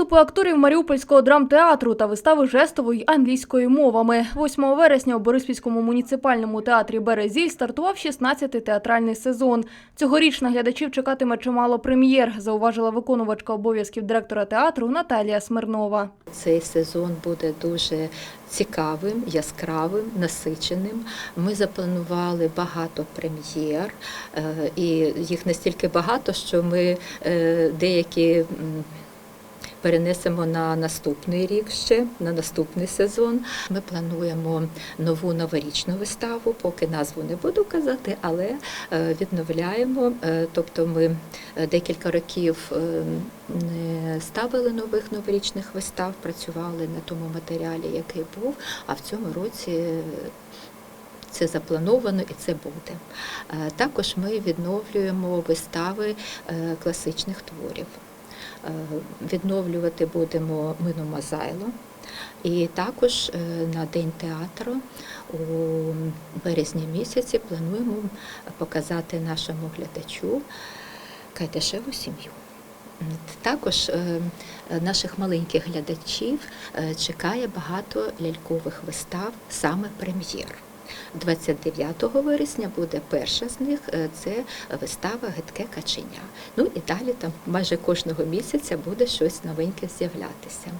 Виступи акторів Маріупольського драмтеатру та вистави жестової англійською мовами. 8 вересня у Бориспільському муніципальному театрі Березіль стартував 16-й театральний сезон. Цьогоріч на глядачів чекатиме чимало прем'єр, зауважила виконувачка обов'язків директора театру Наталія Смирнова. Цей сезон буде дуже цікавим, яскравим, насиченим. Ми запланували багато прем'єр, е, і їх настільки багато, що ми е, деякі перенесемо на наступний рік ще, на наступний сезон. Ми плануємо нову новорічну виставу, поки назву не буду казати, але е, відновляємо. Е, Тобто ми е, декілька років не ставили нових новорічних вистав, працювали на тому матеріалі, який був, а в цьому році. Це заплановано і це буде. Також ми відновлюємо вистави класичних творів. Е, Відновлювати будемо Мину Мазайло. І також е, на День театру у березні місяці плануємо показати нашому глядачу Кайдашеву сім'ю. Також е, наших маленьких глядачів чекає багато лялькових вистав, саме прем'єр. 29 вересня буде перша з них е, це вистава Гидке каченя. Ну і далі там майже кожного місяця буде щось новеньке з'являтися.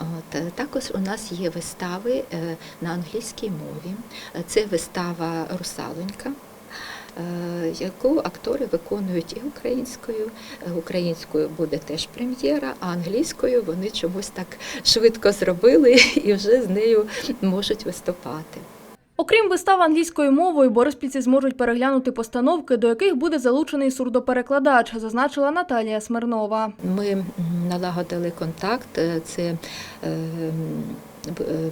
От, е, також у нас є вистави е, на англійській мові. Це вистава Русалонька. Яку актори виконують і українською, українською буде теж прем'єра, а англійською вони чомусь так швидко зробили і вже з нею можуть виступати. Окрім вистав англійською мовою, бориспільці зможуть переглянути постановки, до яких буде залучений сурдоперекладач, зазначила Наталія Смирнова. Ми налагодили контакт. е, Це е, е,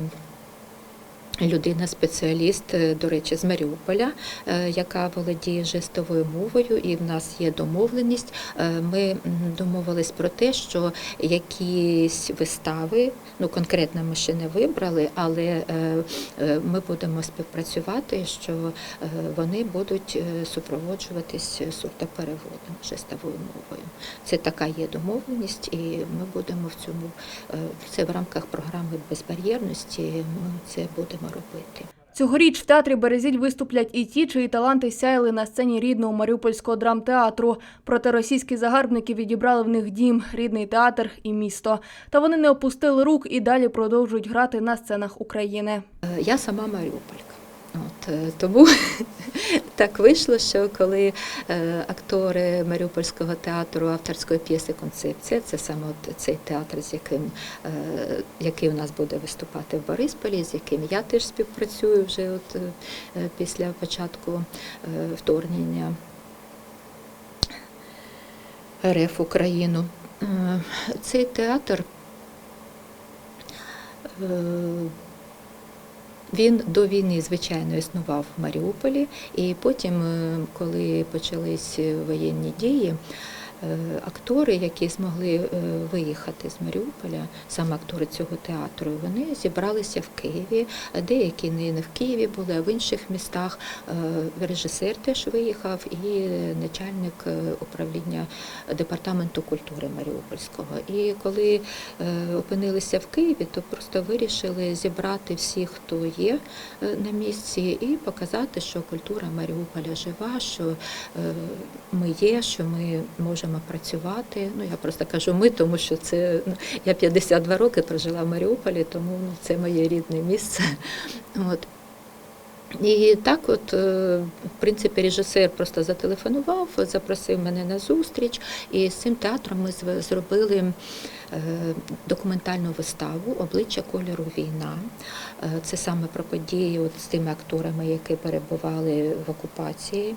людина-спеціаліст, е, до речі, з Маріуполя, е, яка володіє жестовою мовою, і в нас є домовленість. Е, Ми домовились про те, що якісь вистави, ну конкретно ми ще не вибрали, але ми будемо співпрацювати, що вони будуть супроводжуватись сурдопереводом жестовою мовою. Це така є домовленість, і ми будемо в цьому це в рамках програми безбар'єрності. Ми це будемо робити. Цьогоріч в театрі Березіль виступлять і ті, чиї таланти сяяли на сцені рідного Маріупольського драмтеатру. Проте російські загарбники відібрали в них дім, рідний театр і місто. Та вони не опустили рук і далі продовжують грати на сценах України. Е, Я сама Маріуполька. От, е, тому так вийшло, що коли е, актори Маріупольського театру авторської п'єси Концепція, це саме от цей театр, з яким е, який у нас буде виступати в Борисполі, з яким я теж співпрацюю вже от, після початку вторгнення РФ Україну. Цей театр. Е, він до війни, звичайно, існував в Маріуполі, і потім, е, коли почались воєнні дії, е, актори, які змогли е, виїхати з Маріуполя, саме актори цього театру, вони зібралися в Києві. Деякі не в Києві були, а в інших містах. Е, Режисер теж виїхав, і начальник е, управління департаменту культури Маріупольського. І коли е, опинилися в Києві, то просто вирішили зібрати всіх, хто є е, на місці, і показати, що культура Маріуполя жива, що е, ми є, що ми можемо працювати. Ну я просто кажу ми, тому що це ну, я 52 роки прожила в Маріуполі, тому ну, це моє рідне місце. От. І так, от, е, в принципі, режисер просто зателефонував, запросив мене на зустріч, і з цим театром ми зробили е, документальну виставу Обличчя кольору війна. Е, Це саме про події от з тими акторами, які перебували в окупації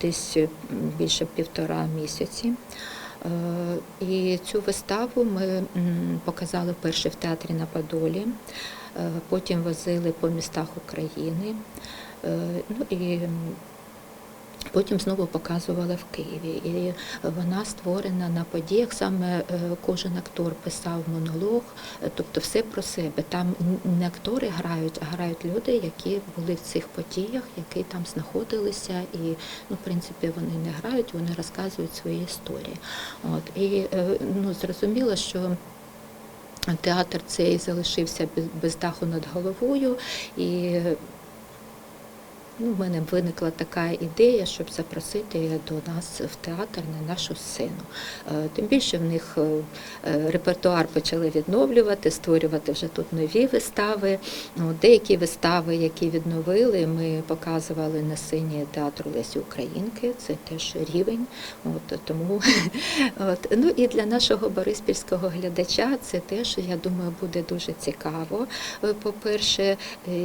десь більше півтора місяці. Е, І цю виставу ми показали вперше в театрі на Подолі, е, потім возили по містах України. Е, Ну і Потім знову показували в Києві, і вона створена на подіях. Саме е, кожен актор писав монолог, е, тобто все про себе. Там не актори грають, а грають люди, які були в цих подіях, які там знаходилися, і ну, в принципі вони не грають, вони розказують свої історії. От і е, ну зрозуміло, що. Театр цей залишився без, без даху над головою, і ну, в мене виникла така ідея, щоб запросити до нас в театр на нашу сцену. Е, Тим більше в них е, е, репертуар почали відновлювати, створювати вже тут нові вистави. Деякі вистави, які відновили, ми показували на сцені театру Лесі Українки. Це теж рівень. От, тому от. Ну і для нашого бориспільського глядача це теж, я думаю, буде дуже цікаво. По-перше,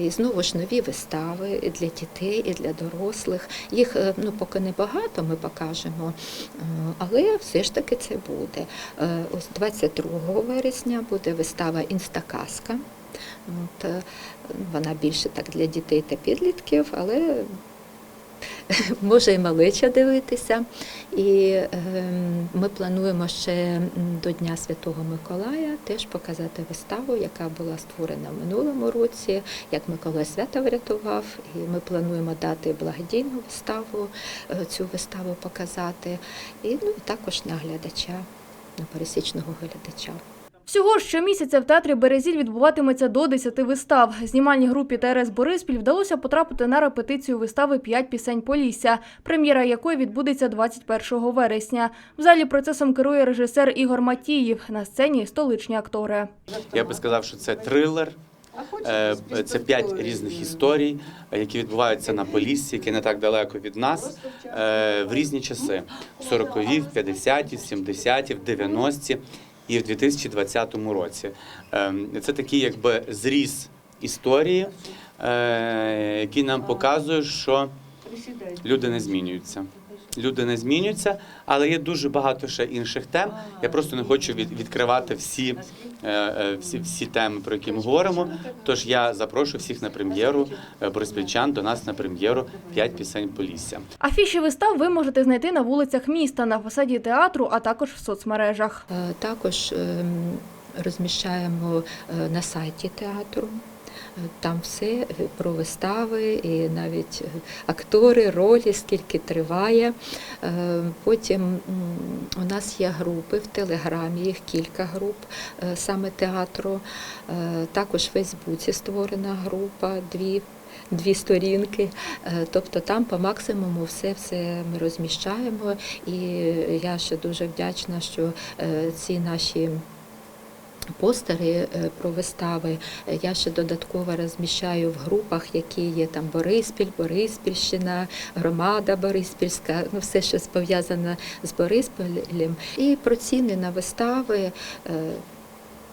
знову ж нові вистави для дітей, і для дорослих. Їх е, ну поки не багато, ми покажемо, е, але все ж таки це буде. Е, Ось 22 вересня буде вистава Інстаказка. От, вона більше так для дітей та підлітків, але може і малеча дивитися. І ем, ми плануємо ще до Дня Святого Миколая теж показати виставу, яка була створена в минулому році, як Миколай свято врятував. І ми плануємо дати благодійну виставу, е, цю виставу показати. І ну, також на глядача, на пересічного глядача. Всього щомісяця в театрі Березіль відбуватиметься до 10 вистав. Знімальній групі ТРС Бориспіль вдалося потрапити на репетицію вистави «П'ять пісень Полісся, прем'єра якої відбудеться 21 вересня. В залі процесом керує режисер Ігор Матіїв. На сцені столичні актори. Я би сказав, що це трилер. Е, Це п'ять різних історій, які відбуваються на Поліссі, яке не так далеко від нас, е, в різні часи: 40-ві, в 50-ті, 70-ті, 90-ті і в 2020 році. Е, Це такий якби зріз історії, е, який нам показує, що люди не змінюються. Люди не змінюються, але є дуже багато ще інших тем. Я просто не хочу від, відкривати всі, е, е, всі, всі теми, про які ми говоримо. Тож я запрошую всіх на прем'єру е, бориспільчан до нас на прем'єру «П'ять пісень Полісся. Афіші вистав ви можете знайти на вулицях міста, на фасаді театру, а також в соцмережах. Також ем, розміщаємо на сайті театру. Е, Там все про вистави і навіть е, актори, ролі, скільки триває. Е, Потім у нас є групи в Телеграмі, їх кілька груп е, саме театру. Е, Також в Фейсбуці створена група, дві. Дві сторінки, Е, тобто там по максимуму все все ми розміщаємо. І я ще дуже вдячна, що е, ці наші постери е, про вистави е, я ще додатково розміщаю в групах, які є там Бориспіль, Бориспільщина, громада Бориспільська, ну все, що пов'язане з Бориспілем. І про ціни на вистави. е,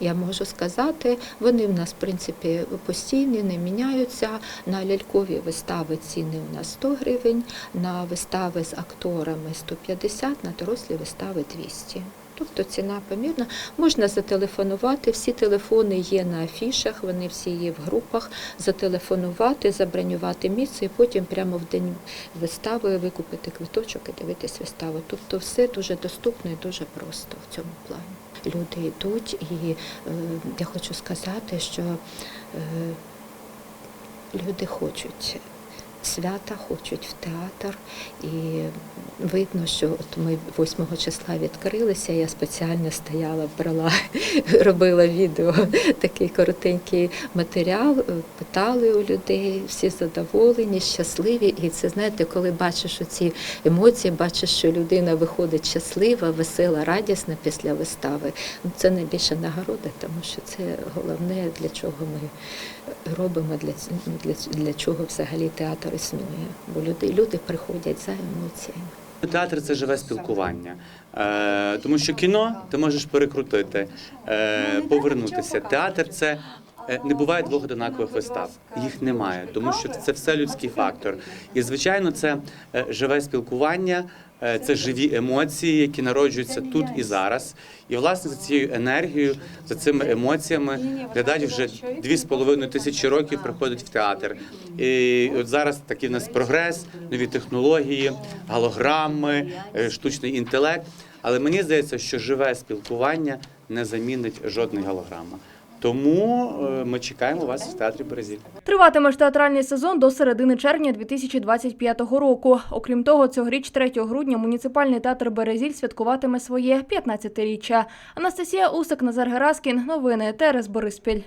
я можу сказати, вони в нас, в принципі, постійні, не міняються. На лялькові вистави ціни у нас 100 гривень, на вистави з акторами 150, на дорослі вистави 200. Тобто ціна помірна. Можна зателефонувати. Всі телефони є на афішах, вони всі є в групах. Зателефонувати, забронювати місце і потім прямо в день вистави викупити квиточок і дивитись виставу. Тобто все дуже доступно і дуже просто в цьому плані. Люди йдуть, і е, я хочу сказати, що е, люди хочуть свята, хочуть в театр. І видно, що от ми 8 числа відкрилися. Я спеціально стояла, брала, робила відео, такий коротенький матеріал, е, питали у людей, всі задоволені, щасливі. І це знаєте, коли бачиш оці емоції, бачиш, що людина виходить щаслива, весела, радісна після вистави. Ну, Це найбільша нагорода, тому що це головне, для чого ми робимо, для, для, для чого взагалі театр існує. Бо люди, люди приходять за емоціями. Театр це живе спілкування, е, тому що кіно ти можеш перекрутити, е, повернутися. Театр це. е, Не буває двох однакових вистав, їх немає, тому що це все людський фактор. І звичайно, це живе спілкування, Це живі емоції, які народжуються тут і зараз. І власне за цією енергією, за цими емоціями глядач вже 2,5 тисячі років приходить в театр. І от зараз такий в нас прогрес, нові технології, голограми, е, штучний інтелект. Але мені здається, що живе спілкування не замінить жодної голограми. Тому е, ми чекаємо вас в театрі Березіль. Триватиме ж театральний сезон до середини червня 2025 року. Окрім того, цьогоріч 3 грудня муніципальний театр Березіль святкуватиме своє 15-річчя. Анастасія Усик, Назар Гераскін. Новини ТРС Бориспіль.